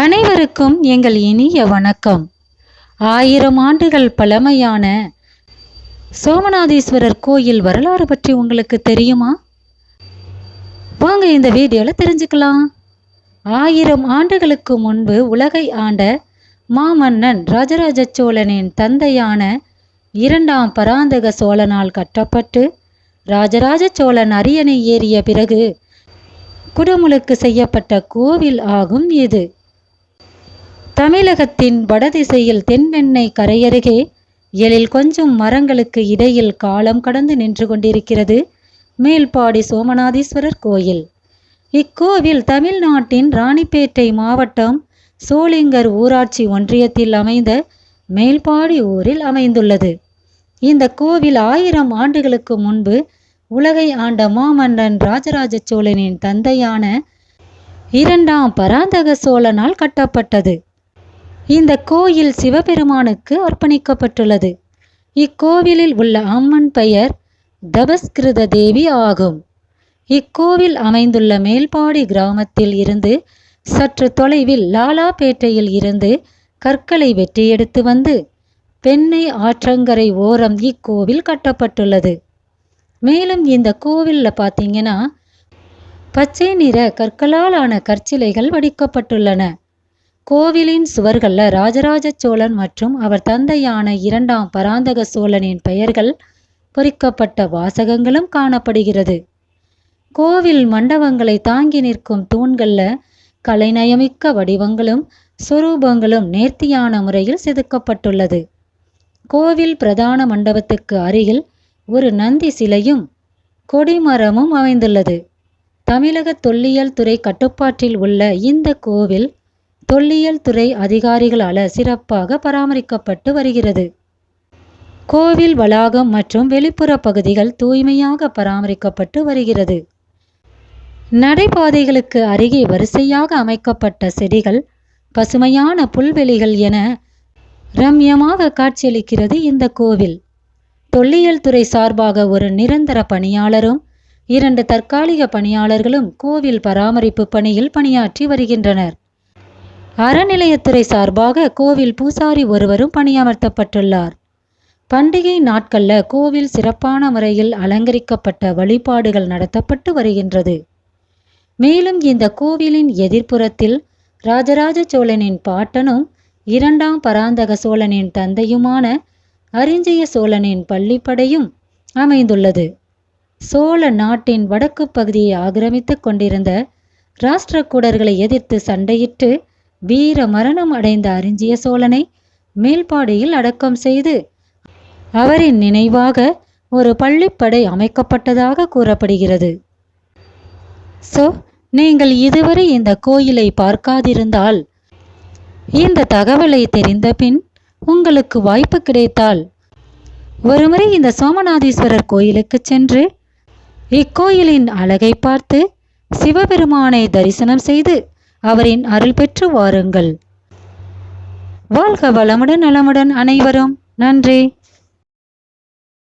அனைவருக்கும் எங்கள் இனிய வணக்கம். ஆயிரம் ஆண்டுகள் பழமையான சோமநாதீஸ்வரர் கோயில் வரலாறு பற்றி உங்களுக்கு தெரியுமா? வாங்க இந்த வீடியோவில் தெரிஞ்சுக்கலாம். ஆயிரம் ஆண்டுகளுக்கு முன்பு உலகை ஆண்ட மாமன்னன் ராஜராஜ சோழனின் தந்தையான இரண்டாம் பராந்தக சோழனால் கட்டப்பட்டு ராஜராஜ சோழன் அரியணை ஏறிய பிறகு குடமுழுக்கு செய்யப்பட்ட கோவில் ஆகும் இது. தமிழகத்தின் வடதிசையில் தென்மென்னை கரையருகே எழில் கொஞ்சம் மரங்களுக்கு இடையில் காலம் கடந்து நின்று கொண்டிருக்கிறது மேல்பாடி சோமநாதீஸ்வரர் கோயில். இக்கோவில் தமிழ்நாட்டின் ராணிப்பேட்டை மாவட்டம் சோளிங்கர் ஊராட்சி ஒன்றியத்தில் அமைந்த மேல்பாடி ஊரில் அமைந்துள்ளது. இந்த கோவில் ஆயிரம் ஆண்டுகளுக்கு முன்பு உலகை ஆண்ட மாமன்னன் ராஜராஜ சோழனின் தந்தையான இரண்டாம் பராந்தக சோழனால் கட்டப்பட்டது. இந்த கோயில் சிவபெருமானுக்கு அர்ப்பணிக்கப்பட்டுள்ளது. இக்கோவிலில் உள்ள அம்மன் பெயர் தபஸ்கிருத தேவி ஆகும். இக்கோவில் அமைந்துள்ள மேல்பாடி கிராமத்தில் இருந்து சற்று தொலைவில் லாலாபேட்டையில் இருந்து கற்களை வெட்டி எடுத்து வந்து பெண்ணை ஆற்றங்கரை ஓரம் இக்கோவில் கட்டப்பட்டுள்ளது. மேலும் இந்த கோவிலில் பார்த்தீங்கன்னா பச்சை நிற கற்களால் ஆன கற்சிலைகள் வடிக்கப்பட்டுள்ளன. கோவிலின் சுவர்களில் ராஜராஜ சோழன் மற்றும் அவர் தந்தையான இரண்டாம் பராந்தக சோழனின் பெயர்கள் பொறிக்கப்பட்ட வாசகங்களும் காணப்படுகிறது. கோவில் மண்டபங்களை தாங்கி நிற்கும் தூண்களில் கலைநயமிக்க வடிவங்களும் சுரூபங்களும் நேர்த்தியான முறையில் செதுக்கப்பட்டுள்ளது. கோவில் பிரதான மண்டபத்துக்கு அருகில் ஒரு நந்தி சிலையும் கொடிமரமும் அமைந்துள்ளது. தமிழக தொல்லியல் துறை கட்டுப்பாட்டில் உள்ள இந்த கோவில் தொல்லியல் துறை அதிகாரிகளால் சிறப்பாக பராமரிக்கப்பட்டு வருகிறது. கோவில் வளாகம் மற்றும் வெளிப்புற பகுதிகள் தூய்மையாக பராமரிக்கப்பட்டு வருகிறது. நடைபாதைகளுக்கு அருகே வரிசையாக அமைக்கப்பட்ட செடிகள் பசுமையான புல்வெளிகள் என ரம்யமாக காட்சியளிக்கிறது இந்த கோவில். தொல்லியல் துறை சார்பாக ஒரு நிரந்தர பணியாளரும் இரண்டு தற்காலிக பணியாளர்களும் கோவில் பராமரிப்பு பணியில் பணியாற்றி வருகின்றனர். அறநிலையத்துறை சார்பாக கோவில் பூசாரி ஒருவரும் பணியமர்த்தப்பட்டுள்ளார். பண்டிகை நாட்களில் கோவில் சிறப்பான முறையில் அலங்கரிக்கப்பட்ட வழிபாடுகள் நடத்தப்பட்டு வருகின்றது. மேலும் இந்த கோவிலின் எதிர்ப்புறத்தில் ராஜராஜ சோழனின் பாட்டனும் இரண்டாம் பராந்தக சோழனின் தந்தையுமான அரிஞ்சய சோழனின் பள்ளிப்படையும் அமைந்துள்ளது. சோழ நாட்டின் வடக்கு பகுதியை ஆக்கிரமித்துக் கொண்டிருந்த ராஷ்டிரக்கூடர்களை எதிர்த்து சண்டையிட்டு வீர மரணம் அடைந்த அரிஞ்சிய சோழனை மேல்பாடியில் அடக்கம் செய்து அவரின் நினைவாக ஒரு பள்ளிப்படை அமைக்கப்பட்டதாக கூறப்படுகிறது. ஸோ நீங்கள் இதுவரை இந்த கோயிலை பார்க்காதிருந்தால் இந்த தகவலை தெரிந்த பின் உங்களுக்கு வாய்ப்பு கிடைத்தால் ஒருமுறை இந்த சோமநாதீஸ்வரர் கோயிலுக்கு சென்று இக்கோயிலின் அழகை பார்த்து சிவபெருமானை தரிசனம் செய்து அவரின் அருள் பெற்று வாருங்கள். வாழ்க வளமுடன் நலமுடன் அனைவரும். நன்றி.